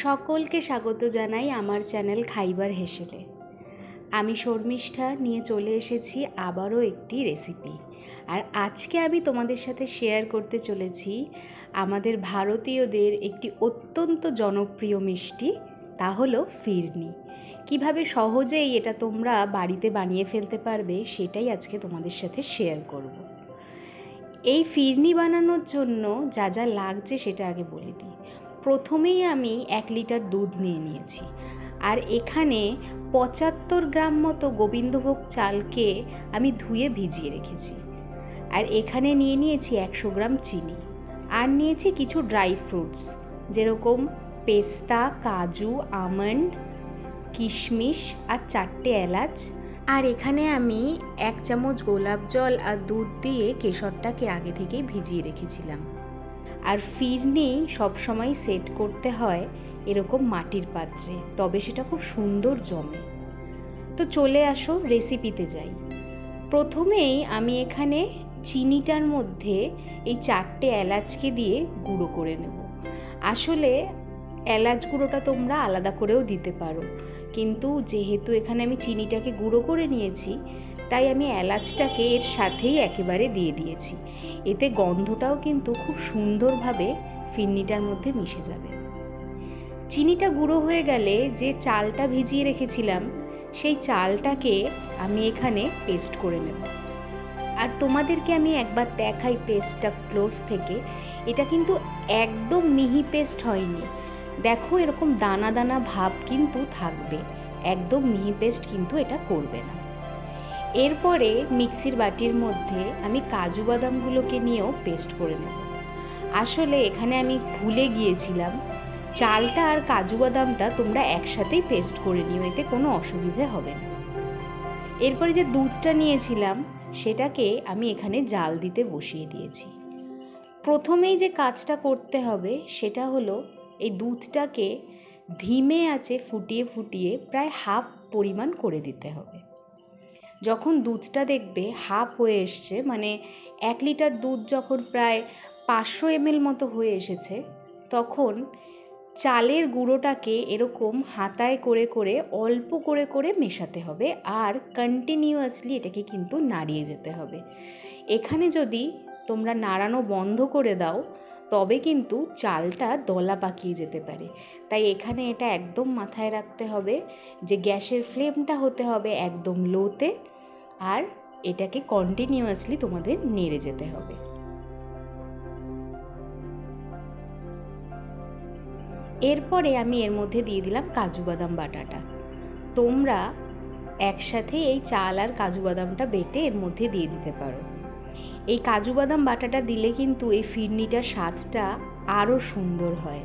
সকলকে স্বাগত জানাই আমার চ্যানেল খাইবার হেসেলে। আমি শর্মিষ্ঠা নিয়ে চলে এসেছি আবারও একটি রেসিপি। আর আজকে আমি তোমাদের সাথে শেয়ার করতে চলেছি আমাদের ভারতীয়দের একটি অত্যন্ত জনপ্রিয় মিষ্টি, তা হলো ফিরনি। কীভাবে সহজেই এটা তোমরা বাড়িতে বানিয়ে ফেলতে পারবে সেটাই আজকে তোমাদের সাথে শেয়ার করব। এই ফিরনি বানানোর জন্য যা যা লাগছে সেটা আগে বলে দিই। প্রথমেই আমি এক লিটার দুধ নিয়ে নিয়েছি। আর এখানে পঁচাত্তর গ্রাম মতো গোবিন্দভোগ চালকে আমি ধুয়ে ভিজিয়ে রেখেছি। আর এখানে নিয়ে নিয়েছি একশো গ্রাম চিনি। আর নিয়েছি কিছু ড্রাই ফ্রুটস, যেরকম পেস্তা, কাজু, আমন্ড, কিশমিশ আর চারটে এলাচ। আর এখানে আমি এক চামচ গোলাপ জল আর দুধ দিয়ে কেশরটাকে আগে থেকেই ভিজিয়ে রেখেছিলাম। আর ফিরনি সবসময় সেট করতে হয় এরকম মাটির পাত্রে, তবে সেটা খুব সুন্দর জমে। তো চলে আসো রেসিপিতে যাই। প্রথমেই আমি এখানে চিনিটার মধ্যে এই চারটে এলাচকে দিয়ে গুঁড়ো করে নেব। আসলে এলাচ গুঁড়োটা তোমরা আলাদা করেও দিতে পারো, কিন্তু যেহেতু এখানে আমি চিনিটাকে গুঁড়ো করে নিয়েছি তাই আমি এলাচটাকে এর সাথেই একেবারে দিয়ে দিয়েছি। এতে গন্ধটাও কিন্তু খুব সুন্দরভাবে ফিরনিটার মধ্যে মিশে যাবে। চিনিটা গুঁড়ো হয়ে গেলে যে চালটা ভিজিয়ে রেখেছিলাম, সেই চালটাকে আমি এখানে পেস্ট করে নেব। আর তোমাদেরকে আমি একবার দেখাই পেস্টটা ক্লোজ থেকে। এটা কিন্তু একদম মিহি পেস্ট হয়নি। দেখো এরকম দানা দানা ভাব কিন্তু থাকবে। একদম মিহি পেস্ট কিন্তু এটা করবে না। এরপরে মিক্সির বাটির মধ্যে আমি কাজু বাদামগুলোকে নিয়েও পেস্ট করে নেব। আসলে এখানে আমি ভুলে গিয়েছিলাম, চালটা আর কাজু বাদামটা তোমরা একসাথেই পেস্ট করে নিও, এতে কোনো অসুবিধে হবে না। এরপরে যে দুধটা নিয়েছিলাম, সেটাকে আমি এখানে জাল দিতে বসিয়ে দিয়েছি। প্রথমেই যে কাজটা করতে হবে, সেটা হলো এই দুধটাকে ধিমে আছে ফুটিয়ে ফুটিয়ে প্রায় হাফ পরিমাণ করে দিতে হবে। যখন দুধটা দেখবে হাফ হয়ে এসছে মানে এক লিটার দুধ যখন প্রায় পাঁচশো এমএল মতো হয়ে এসেছে, তখন চালের গুঁড়োটাকে এরকম হাতায় করে করে, অল্প করে করে মেশাতে হবে আর কন্টিনিউয়াসলি এটাকে কিন্তু নাড়িয়ে যেতে হবে। এখানে যদি তোমরা নাড়ানো বন্ধ করে দাও, তবে কিন্তু চালটা দলা পাকিয়ে যেতে পারে। তাই এখানে এটা একদম মাথায় রাখতে হবে যে গ্যাসের ফ্লেমটা হতে হবে একদম লোতে আর এটাকে কন্টিনিউয়াসলি তোমাদের নেড়ে যেতে হবে। এরপরে আমি এর মধ্যে দিয়ে দিলাম কাজু বাদাম বাটাটা। তোমরা একসাথে এই চাল আর কাজু বাদামটা বেটে এর মধ্যে দিয়ে দিতে পারো। এই কাজু বাদাম বাটাটা দিলে কিন্তু এই ফিরনিটার স্বাদটা আরও সুন্দর হয়।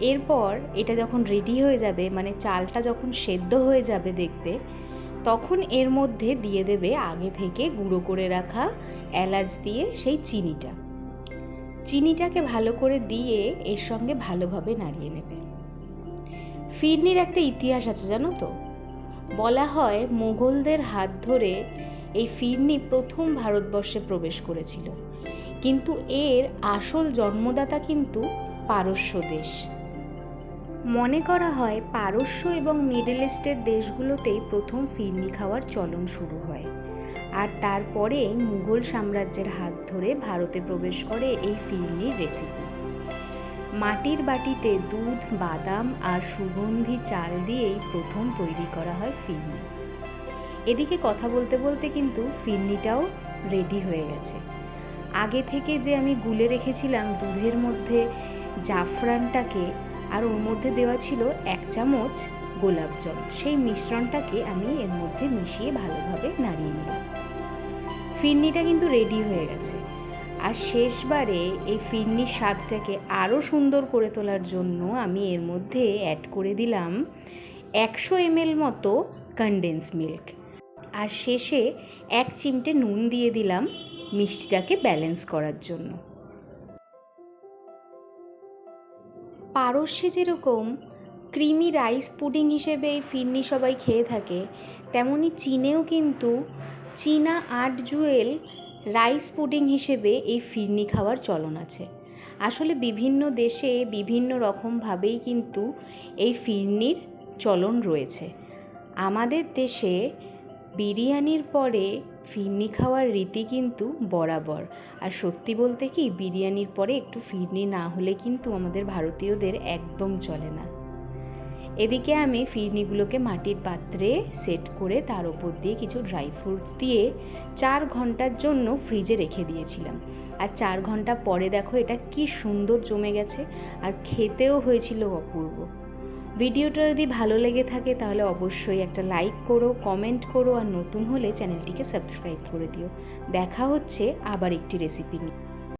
এরপর এটা যখন রেডি হয়ে যাবে মানে চালটা যখন সেদ্ধ হয়ে যাবে দেখবে তখন এর মধ্যে দিয়ে দেবে আগে থেকে গুঁড়ো করে রাখা এলাচ দিয়ে সেই চিনিটা। চিনিটাকে ভালো করে দিয়ে এর সঙ্গে ভালোভাবে নাড়িয়ে নেবে। ফিরনির একটা ইতিহাস আছে, জানো তো? বলা হয় মুঘলদের হাত ধরে এই ফিরনি প্রথম ভারতবর্ষে প্রবেশ করেছিল। কিন্তু এর আসল জন্মদাতা কিন্তু পারস্য দেশ। মনে করা হয় পারস্য এবং মিডল ইস্টের দেশগুলোতেই প্রথম ফিরনি খাওয়ার চলন শুরু হয়। আর তারপরে মুঘল সাম্রাজ্যের হাত ধরে ভারতে প্রবেশ করে এই ফিরনির রেসিপি মাটির বাটিতে দুধ, বাদাম আর সুগন্ধি চাল দিয়েই প্রথম তৈরি করা হয় ফিরনি। এদিকে কথা বলতে বলতে কিন্তু ফিরনিটাও রেডি হয়ে গেছে। আগে থেকে যে আমি গুলে রেখেছিলাম দুধের মধ্যে জাফরানটাকে আর ওর মধ্যে দেওয়া ছিল এক চামচ গোলাপ জল। সেই মিশ্রণটাকে আমি এর মধ্যে মিশিয়ে ভালোভাবে নাড়িয়ে নিলাম। ফিরনিটা কিন্তু রেডি হয়ে গেছে। আর শেষবারে এই ফিরনির স্বাদটাকে আরও সুন্দর করে তোলার জন্য আমি এর মধ্যে অ্যাড করে দিলাম একশো এমএল মতো কনডেন্স মিল্ক আর শেষে এক চিমটে নুন দিয়ে দিলাম মিষ্টিটাকে ব্যালেন্স করার জন্য। পারস্যে যেরকম ক্রিমি রাইস পুডিং হিসেবে এই ফিরনি সবাই খেয়ে থাকে, তেমনি চীনেও কিন্তু চীনা আট জুয়েল রাইস পুডিং হিসেবে এই ফিরনি খাওয়ার চলন আছে। আসলে বিভিন্ন দেশে বিভিন্ন রকমভাবেই কিন্তু এই ফিরনির চলন রয়েছে। আমাদের দেশে বিরিয়ানির পরে ফিরনি খাওয়ার রীতি কিন্তু বরাবর। আর সত্যি বলতে কি, বিরিয়ানির পরে একটু ফিরনি না হলে কিন্তু আমাদের ভারতীয়দের একদম চলে না। এদিকে আমি ফিরনিগুলোকে মাটির পাত্রে সেট করে তার ওপর দিয়ে কিছু ড্রাই ফ্রুটস দিয়ে চার ঘণ্টার জন্য ফ্রিজে রেখে দিয়েছিলাম। আর চার ঘণ্টা পরে দেখো এটা কি সুন্দর জমে গেছে। আর খেতেও হয়েছিল অপূর্ব। ভিডিওটা যদি ভালো লেগে থাকে তাহলে অবশ্যই একটা লাইক করো কমেন্ট করো আর নতুন হলে চ্যানেলটিকে সাবস্ক্রাইব করে দিও। দেখা হচ্ছে আবার একটি রেসিপি নিয়ে।